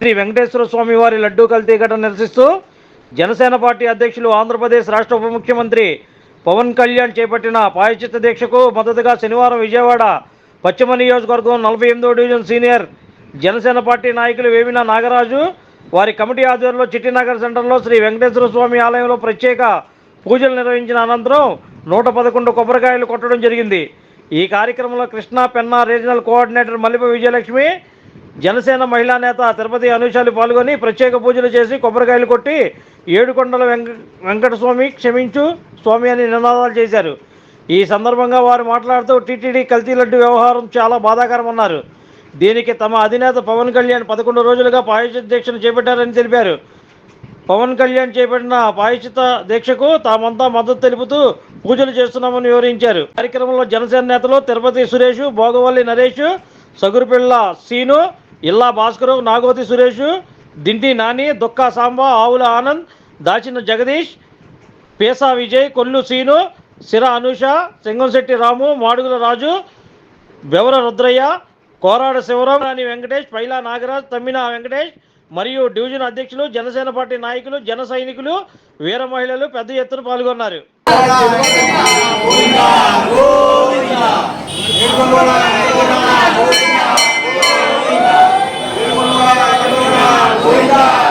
శ్రీ వెంకటేశ్వర స్వామి వారి లడ్డూ కల్తీ ఘటన నిరసిస్తూ జనసేన పార్టీ అధ్యక్షులు ఆంధ్రప్రదేశ్ రాష్ట్ర ఉప ముఖ్యమంత్రి పవన్ కళ్యాణ్ చేపట్టిన పాయచిత్త దీక్షకు మద్దతుగా శనివారం విజయవాడ పశ్చిమ నియోజకవర్గం నలభై ఎనిమిదో డివిజన్ సీనియర్ జనసేన పార్టీ నాయకులు వేమిన నాగరాజు వారి కమిటీ ఆధ్వర్యంలో చిట్టినగర్ సెంటర్లో శ్రీ వెంకటేశ్వర స్వామి ఆలయంలో ప్రత్యేక పూజలు నిర్వహించిన అనంతరం నూట పదకొండు కొబ్బరికాయలు కొట్టడం జరిగింది. ఈ కార్యక్రమంలో కృష్ణా పెన్నా రీజనల్ కోఆర్డినేటర్ మల్లిప విజయలక్ష్మి జనసేన మహిళా నేత తిరుపతి అనుషాలు పాల్గొని ప్రత్యేక పూజలు చేసి కొబ్బరికాయలు కొట్టి ఏడుకొండల వెంక వెంకటస్వామి క్షమించు స్వామి అని నినాదాలు చేశారు. ఈ సందర్భంగా వారు మాట్లాడుతూ టీటీడీ కల్తీ లడ్డు వ్యవహారం చాలా బాధాకరమన్నారు. దీనికి తమ అధినేత పవన్ కళ్యాణ్ పదకొండు రోజులుగా పాయచిత దీక్షను చేపట్టారని తెలిపారు. పవన్ కళ్యాణ్ చేపట్టిన పాయచిత దీక్షకు తామంతా మద్దతు తెలుపుతూ పూజలు చేస్తున్నామని వివరించారు. కార్యక్రమంలో జనసేన నేతలు తిరుపతి సురేష్ భోగవల్లి నరేష్ సగురుపిళ్ళ సీను ఇల్లా భాస్కరు నాగవతి సురేష్ దింటి నాని దుక్కా సాంబ ఆవుల ఆనంద్ దాచిన జగదీష్ పేసా విజయ్ కొల్లు సీను సిర అనూష సింగంశెట్టి రాము మాడుగుల రాజు బెవర రుద్రయ్య కోరాడ శివరాం రాణి వెంకటేష్ పైలా నాగరాజ్ తమ్మిన వెంకటేష్ మరియు డివిజన్ అధ్యక్షులు జనసేన పార్టీ నాయకులు జన సైనికులు వీర మహిళలు పెద్ద ఎత్తున పాల్గొన్నారు cuidado.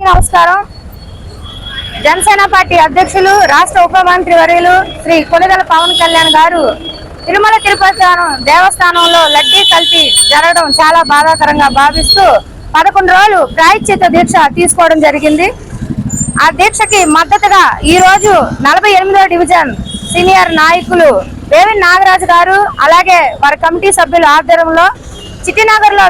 నమస్కారం. జనసేన పార్టీ అధ్యక్షులు రాష్ట్ర ఉప మంత్రి వర్యులు శ్రీ కొనిదల పవన్ కళ్యాణ్ గారు తిరుమల తిరుపతి దేవస్థానంలో లడ్డీ కల్తీ జరగడం చాలా బాధాకరంగా భావిస్తూ పదకొండు రోజులు ప్రాయశ్చిత దీక్ష తీసుకోవడం జరిగింది. ఆ దీక్షకి మద్దతుగా ఈ రోజు నలభై ఎనిమిదో డివిజన్ సీనియర్ నాయకులు దేవిన్ నాగరాజు గారు అలాగే వారి కమిటీ సభ్యుల ఆధ్వర్యంలో చిట్టినగర్లో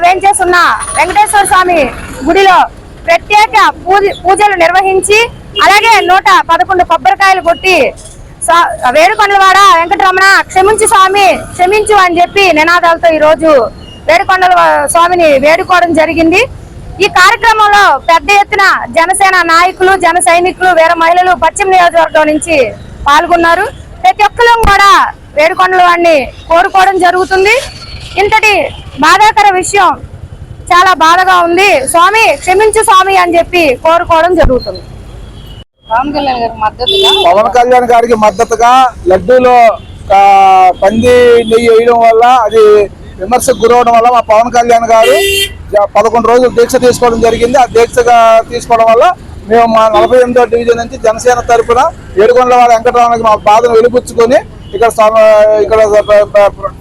వెంకటేశ్వర స్వామి గుడిలో ప్రత్యేక పూజ పూజలు నిర్వహించి అలాగే నూట పదకొండు కొబ్బరికాయలు కొట్టి స్వా- వేడుకొండలవాడ వెంకటరమణ క్షమించు స్వామి క్షమించు అని చెప్పి నినాదాలతో ఈ రోజు వేడుకొండల స్వామిని వేడుకోవడం జరిగింది. ఈ కార్యక్రమంలో పెద్ద ఎత్తున జనసేన నాయకులు జన సైనికులు వేరే మహిళలు పశ్చిమ నియోజకవర్గం నుంచి పాల్గొన్నారు. ప్రతి ఒక్కరు కూడా వేడుకొండల వాడిని కోరుకోవడం జరుగుతుంది. ఇంతటి బాధాకర విషయం చాలా బాధగా ఉంది. స్వామి క్షమించు స్వామి అని చెప్పి కోరుకోవడం జరుగుతుంది. పవన్ కళ్యాణ్ గారికి మద్దతుగా? పవన్ కళ్యాణ్ గారికి మద్దతుగా లడ్డూలో పంది నెయ్యి వేయడం వల్ల అది విమర్శకు గురవడం వల్ల మా పవన్ కళ్యాణ్ గారు పదకొండు రోజులు దీక్ష తీసుకోవడం జరిగింది. ఆ దీక్షగా తీసుకోవడం వల్ల మేము మా నలభై ఎనిమిదో డివిజన్ నుంచి జనసేన తరఫున ఏడుగొండల వారి వెంకటరామకి మా బాధను వెలిపుచ్చుకొని ఇక్కడ ఇక్కడ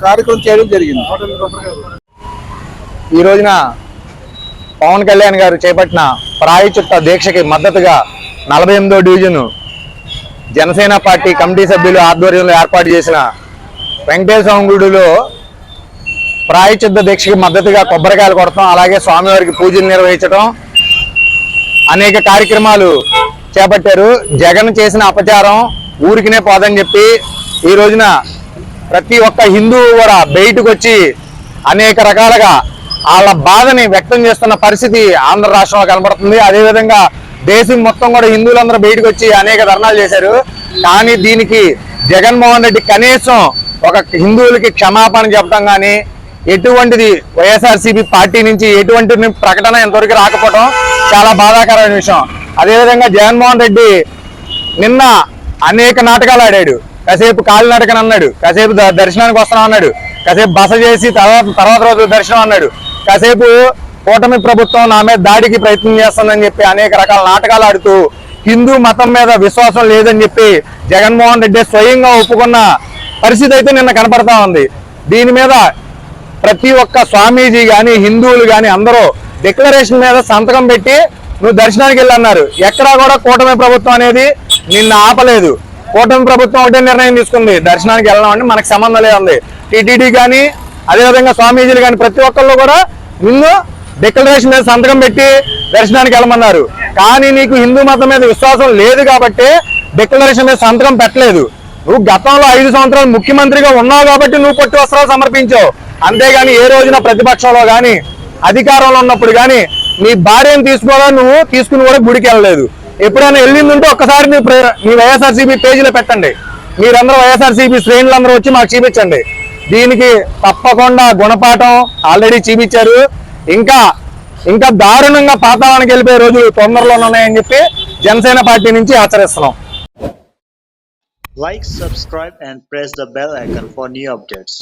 కార్యక్రమం చేయడం జరిగింది. ఈ రోజున పవన్ కళ్యాణ్ గారు చేపట్టిన ప్రాయచిత్త దీక్షకి మద్దతుగా నలభై ఎనిమిదో డివిజన్ జనసేన పార్టీ కమిటీ సభ్యులు ఆధ్వర్యంలో ఏర్పాటు చేసిన వెంకటేశ్వర గుడిలో ప్రాయచిద్ద దీక్షకి మద్దతుగా కొబ్బరికాయలు కొడతాం. అలాగే స్వామివారికి పూజలు నిర్వహించడం అనేక కార్యక్రమాలు చేపట్టారు. జగన్ చేసిన అపచారం ఊరికినే పోదని చెప్పి ఈ రోజున ప్రతి ఒక్క హిందువు కూడా బయటకు వచ్చి అనేక రకాలుగా వాళ్ళ బాధని వ్యక్తం చేస్తున్న పరిస్థితి ఆంధ్ర రాష్ట్రంలో కనబడుతుంది. అదేవిధంగా దేశం మొత్తం కూడా హిందువులందరూ బయటకు వచ్చి అనేక ధర్నాలు చేశారు. కానీ దీనికి జగన్మోహన్ రెడ్డి కనీసం ఒక హిందువులకి క్షమాపణ చెప్పడం కానీ ఎటువంటిది వైఎస్ఆర్సీపీ పార్టీ నుంచి ఎటువంటి ప్రకటన ఇంతవరకు రాకపోవడం చాలా బాధాకరమైన విషయం. అదేవిధంగా జగన్మోహన్ రెడ్డి నిన్న అనేక నాటకాలు ఆడాడు. కాసేపు కాలినాటకని అన్నాడు. కాసేపు దర్శనానికి వస్తాం అన్నాడు. కాసేపు బస చేసి తర్వాత తర్వాత రోజు దర్శనం అన్నాడు. కాసేపు కూటమి ప్రభుత్వం నా మీద దాడికి ప్రయత్నం చేస్తుందని చెప్పి అనేక రకాల నాటకాలు ఆడుతూ హిందూ మతం మీద విశ్వాసం లేదని చెప్పి జగన్మోహన్ రెడ్డి స్వయంగా ఒప్పుకున్న పరిస్థితి అయితే నిన్న కనపడతా ఉంది. దీని మీద ప్రతి ఒక్క స్వామీజీ గాని హిందువులు గాని అందరూ డిక్లరేషన్ మీద సంతకం పెట్టి నువ్వు దర్శనానికి వెళ్ళన్నారు. ఎక్కడా కూడా కూటమి ప్రభుత్వం అనేది నిన్ను ఆపలేదు. కూటమి ప్రభుత్వం ఒకటే నిర్ణయం తీసుకుంది. దర్శనానికి వెళ్ళడం అంటే మనకు సంబంధం లేదండి టీటీడీ కానీ అదేవిధంగా స్వామీజీలు కానీ ప్రతి ఒక్కళ్ళు కూడా నిన్ను డిక్లరేషన్ మీద సంతకం పెట్టి దర్శనానికి వెళ్ళమన్నారు. కానీ నీకు హిందూ మతం మీద విశ్వాసం లేదు కాబట్టి డిక్లరేషన్ మీద సంతకం పెట్టలేదు. నువ్వు గతంలో ఐదు సంవత్సరాలు ముఖ్యమంత్రిగా ఉన్నావు కాబట్టి నువ్వు పట్టు వస్త్రాలు సమర్పించావు. అంతేగాని ఏ రోజున ప్రతిపక్షంలో కానీ అధికారంలో ఉన్నప్పుడు కానీ నీ భార్యను తీసుకోవాలని నువ్వు తీసుకుని కూడా గుడికి వెళ్ళలేదు. ఎప్పుడైనా వెళ్ళింది ఉంటే ఒక్కసారి మీ మీ వైఎస్ఆర్సీపీ పేజీలో పెట్టండి. మీరందరూ వైఎస్ఆర్సీపీ శ్రేణులందరూ వచ్చి మాకు చూపించండి. దీనికి తప్పకుండా గుణపాఠం ఆల్రెడీ చూపించారు. ఇంకా ఇంకా దారుణంగా పాతాళానికి వెళ్ళిపోయే రోజులు తొందరలో ఉన్నాయని చెప్పి జనసేన పార్టీ నుంచి ఆచరిస్తున్నాం. Like subscribe and press the bell icon for new updates